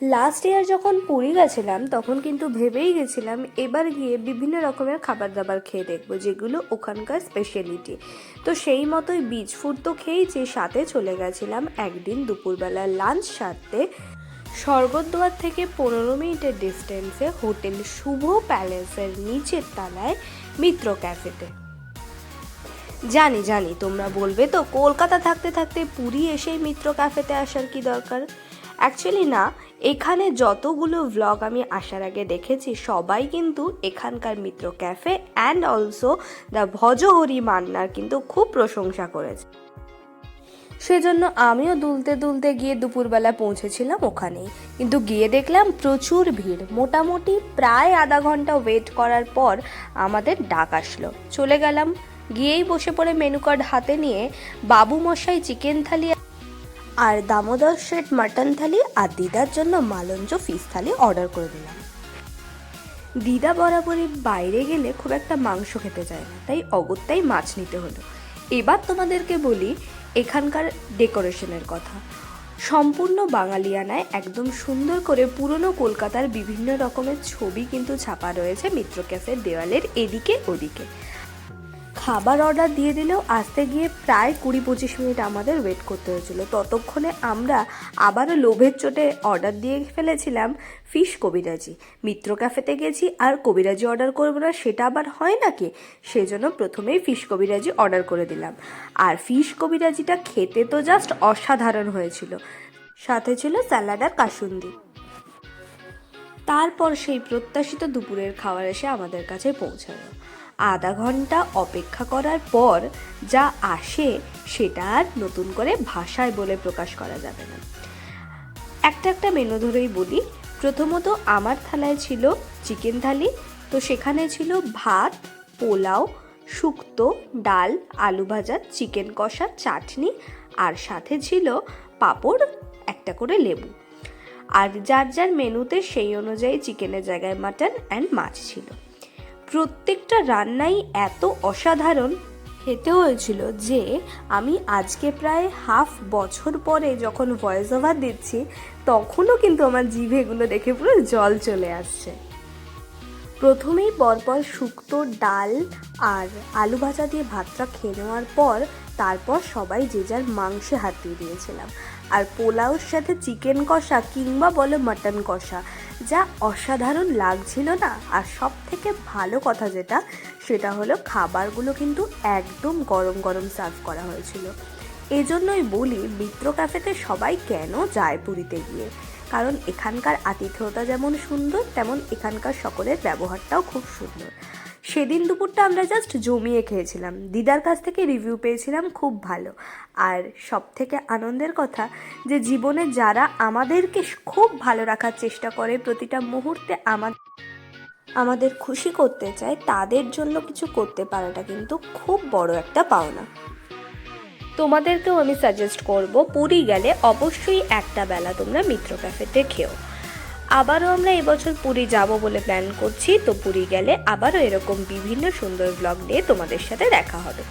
Last year যখন পুরী গেছিলাম, তখন কিন্তু ভেবেই গেছিলাম এবার গিয়ে বিভিন্ন রকমের খাবার দাবার খেয়ে দেখব, যেগুলো ওখানকার স্পেশালিটি তো সেই মতোই বিচ ফুড তো খেয়েছি সাথে চলে গেছিলাম একদিন দুপুরবেলা লাঞ্চ সারতে। স্বর্গদ্বার থেকে পনেরো মিনিটের ডিস্টেন্সে হোটেল শুভ প্যালেসের নিচের তলায় মিত্র ক্যাফেতে জানি জানি, তোমরা বলবে তো, কলকাতা থাকতে থাকতে পুরী এসেই মিত্র ক্যাফেতে আসার কি দরকার? অ্যাকচুয়ালি না, এখানে যতগুলো ভ্লগ আমি আসার আগে দেখেছি, সবাই কিন্তু এখানকার Mitra cafe and also the Bhojohori মান্নার কিন্তু খুব প্রশংসা করেছে। সেজন্য আমিও দুলতে দুলতে গিয়ে দুপুরবেলা পৌঁছেছিলাম ওখানেই। কিন্তু গিয়ে দেখলাম প্রচুর ভিড়। মোটামুটি প্রায় আধা ঘণ্টা ওয়েট করার পর আমাদের ডাক আসলো। চলে গেলাম। গিয়েই বসে পড়ে মেনু কার্ড হাতে নিয়ে বাবু মশাই চিকেন থালি আর দামোদর শেট মাটন থালি আর দিদার জন্য মালঞ্জ ফিস থালি অর্ডার করে দিলাম। দিদা বরাবরই বাইরে গেলে খুব একটা মাংস খেতে চায় না, তাই অগত্যাই মাছ নিতে হলো। এবার তোমাদেরকে বলি এখানকার ডেকোরেশনের কথা। সম্পূর্ণ বাঙালিয়ানায় একদম সুন্দর করে পুরনো কলকাতার বিভিন্ন রকমের ছবি কিন্তু ছাপা রয়েছে মিত্র ক্যাফের দেওয়ালের এদিকে ওদিকে। খাবার অর্ডার দিয়ে দিলেও আসতে গিয়ে প্রায় কুড়ি পঁচিশ মিনিট আমাদের ওয়েট করতে হয়েছিল। ততক্ষণে আমরা আবারও লোভের চোটে অর্ডার দিয়ে ফেলেছিলাম ফিশ কবিরাজি। মিত্র ক্যাফেতে গেছি, আর কবিরাজি অর্ডার করব না, সেটা আবার হয় নাকি? সেজন্য প্রথমেই ফিশ কবিরাজি অর্ডার করে দিলাম। আর ফিশ কবিরাজিটা খেতে তো জাস্ট অসাধারণ হয়েছিল। সাথে ছিল স্যালাড আর কাসুন্দি। তারপর সেই প্রত্যাশিত দুপুরের খাবার এসে আমাদের কাছে পৌঁছালো। আধা ঘণ্টা অপেক্ষা করার পর যা আসে সেটা আর নতুন করে ভাষায় বলে প্রকাশ করা যাবে না। একটা একটা মেনু ধরেই বলি। প্রথমত আমার থালায় ছিল চিকেন থালি তো সেখানে ছিল ভাত, পোলাও, শুক্তো, ডাল, আলু ভাজা চিকেন কষা, চাটনি আর সাথে ছিল পাঁপড়, একটা করে লেবু। আর যার যার মেনুতে সেই অনুযায়ী চিকেনের জায়গায় মাটন অ্যান্ড মাছ ছিল। প্রত্যেকটা রান্নাই এত অসাধারণ। খেতে হয়েছিল যে, আমি আজকে প্রায় হাফ বছর পরে যখন ভয়েস ওভার দিচ্ছি, তখনও কিন্তু আমার জিভে এগুলো দেখে পুরো জল চলে আসছে। প্রথমেই পরপর শুক্তো ডাল আর আলু ভাজা দিয়ে ভাতটা খেয়ে নেওয়ার পর, তারপর সবাই যে যার মাংসে হাত দিয়ে দিয়েছিলাম। আর পোলাওর সাথে চিকেন কষা কিংবা বলে মাটন কষা, যা অসাধারণ লাগছিল না? আর সব থেকে ভালো কথা যেটা, সেটা হলো খাবারগুলো কিন্তু একদম গরম গরম সার্ভ করা হয়েছিল। এজন্যই বলি, মিত্র ক্যাফেতে সবাই কেন যায় পুরীতে গিয়ে? কারণ এখানকার আতিথেয়তা যেমন সুন্দর, তেমন এখানকার সকলের ব্যবহারটাও খুব সুন্দর। সেদিন দুপুরটা আমরা জাস্ট জমিয়ে খেয়েছিলাম। দিদার কাছ থেকে রিভিউ পেয়েছিলাম, খুব ভালো। আর সব থেকে আনন্দের কথা যে জীবনে যারা আমাদেরকে খুব ভালো রাখার চেষ্টা করে প্রতিটা মুহূর্তে আমার আমাদের খুশি করতে চায়, তাদের জন্য কিছু করতে পারাটা কিন্তু খুব বড় একটা পাওনা। তোমাদেরকেও আমি সাজেস্ট করব, পুরী গেলে অবশ্যই একটা বেলা তোমরা মিত্র ক্যাফেতে খেও। আবারও আমরা এবছর পুরী যাব বলে প্ল্যান করছি। তো পুরী গেলে আবারও এরকম বিভিন্ন সুন্দর ব্লগ নিয়ে তোমাদের সাথে দেখা হবে।